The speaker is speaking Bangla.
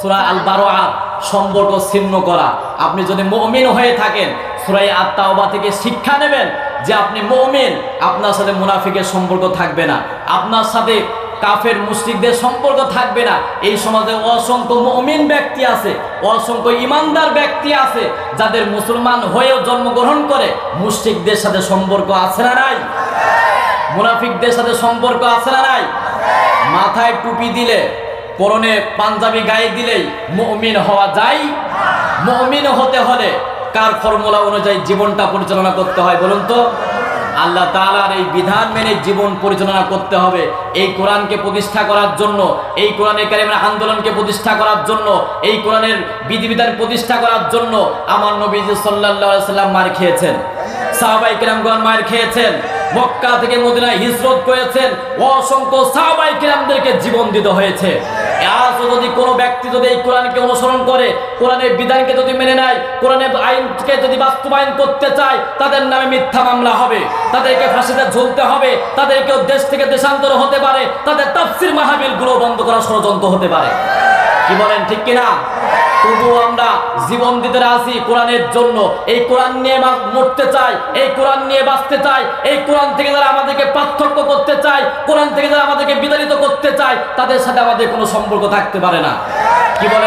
সুরা আল বারোয়ার সম্পর্ক ছিন্ন করা। আপনি যদি মমিন হয়ে থাকেন সুরাই আত্মাওবা থেকে শিক্ষা নেবেন যে আপনি মমিন, আপনার সাথে মুনাফিকের সম্পর্ক থাকবে না। আপনার সাথে কাফের মুসলিকদের সম্পর্ক থাকবে না। এই সমাজে অসংখ্য মমিন ব্যক্তি আছে, অসংখ্য ইমানদার ব্যক্তি আছে, যাদের মুসলমান হয়েও জন্মগ্রহণ করে। মুসলিকদের সাথে সম্পর্ক আছে না নাই? মুনাফিকদের সাথে সম্পর্ক আছে না নাই? মাথায় টুপি দিলে পরনে পাঞ্জাবি গায়ে দিলেই মুমিন হওয়া যায়। মুমিন হতে হলে কার ফর্মুলা অনুযায়ী জীবনটা পরিচালনা করতে হয় বলুন তো? আল্লাহ তাআলার এই বিধান মেনে জীবন পরিচালনা করতে হবে। এই কোরআনকে প্রতিষ্ঠা করার জন্য, এই কোরআনের কারিমের আন্দোলনকে প্রতিষ্ঠা করার জন্য, এই কোরআনের বিধিবিধান প্রতিষ্ঠা করার জন্য আমার নবীজি আলাইহি সাল্লাম মার খেয়েছেন। সাহাবাই কিরামগণ মার খেয়েছেন। মক্কা থেকে মদিনায় হিজরত করেছেন। অসংখ্য সাহাবাই কিরামদেরকে জীবন দিতে হয়েছে। আজও যদি কোনো ব্যক্তি যদি এই কোরআনকে অনুসরণ করে, কোরআনের বিধানকে যদি মেনে নেয়, কোরআনের আইনকে যদি বাস্তবায়ন করতে চায়, তাদের নামে মিথ্যা মামলা হবে, তাদেরকে ফাঁসিতে ঝুলতে হবে, তাদেরকেও দেশ থেকে দেশান্তর হতে পারে, তাদের তাফসির মাহাবিলগুলো বন্ধ করার ষড়যন্ত্র হতে পারে। কি বলেন, ঠিক কিনা? তবুও আমরা জীবন দিতে রাজি কোরআনের জন্য। এই কোরআন নিয়ে মরতে চাই এই কোরআন নিয়ে বাঁচতে চাই এই কোরআন থেকে যারা আমাদেরকে পার্থক্য করতে চাই কোরআন থেকে যারা আমাদেরকে বিতাড়িত করতে চায়, তাদের সাথে আমাদের কোনো সম্পর্ক থাকতে পারে না। কি বলেন?